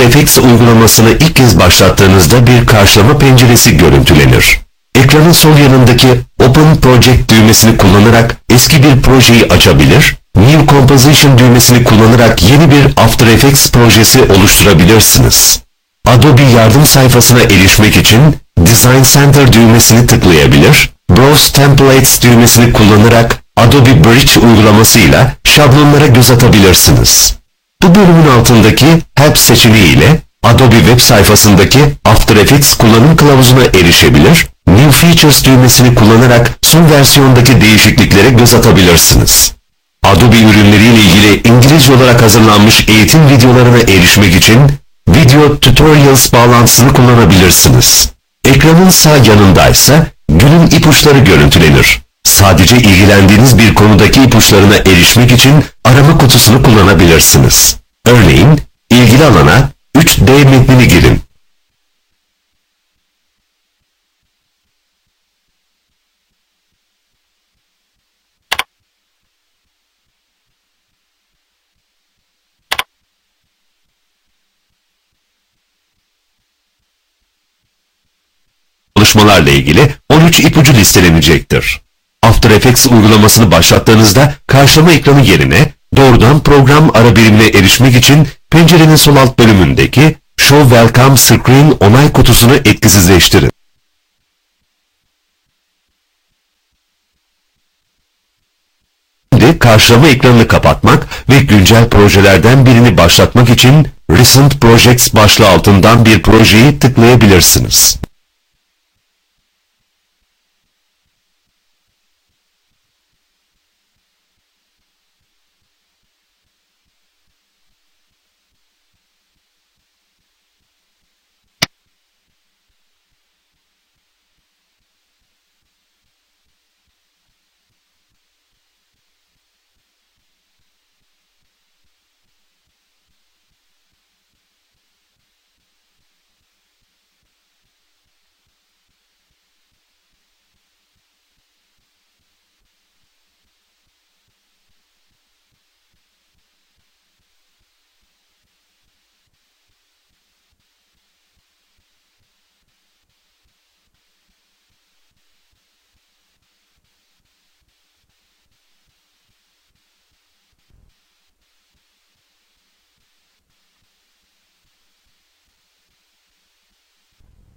Effects uygulamasını ilk kez başlattığınızda bir karşılama penceresi görüntülenir. Ekranın sol yanındaki Open Project düğmesini kullanarak eski bir projeyi açabilir, New Composition düğmesini kullanarak yeni bir After Effects projesi oluşturabilirsiniz. Adobe yardım sayfasına erişmek için Design Center düğmesini tıklayabilir, Browse Templates düğmesini kullanarak Adobe Bridge uygulamasıyla şablonlara göz atabilirsiniz. Bu bölümün altındaki Help seçeneği ile Adobe web sayfasındaki After Effects kullanım kılavuzuna erişebilir, New Features düğmesini kullanarak son versiyondaki değişikliklere göz atabilirsiniz. Adobe ürünleriyle ilgili İngilizce olarak hazırlanmış eğitim videolarına erişmek için Video Tutorials bağlantısını kullanabilirsiniz. Ekranın sağ yanındaysa günün ipuçları görüntülenir. Sadece ilgilendiğiniz bir konudaki ipuçlarına erişmek için arama kutusunu kullanabilirsiniz. Örneğin, ilgili alana 3D metnini girin. çalışmalarla ilgili 13 ipucu listelenecektir. After Effects uygulamasını başlattığınızda karşılama ekranı yerine doğrudan program ara birimine erişmek için pencerenin sol alt bölümündeki Show Welcome Screen onay kutusunu etkisizleştirin. Şimdi karşılama ekranını kapatmak ve güncel projelerden birini başlatmak için Recent Projects başlığı altından bir projeyi tıklayabilirsiniz.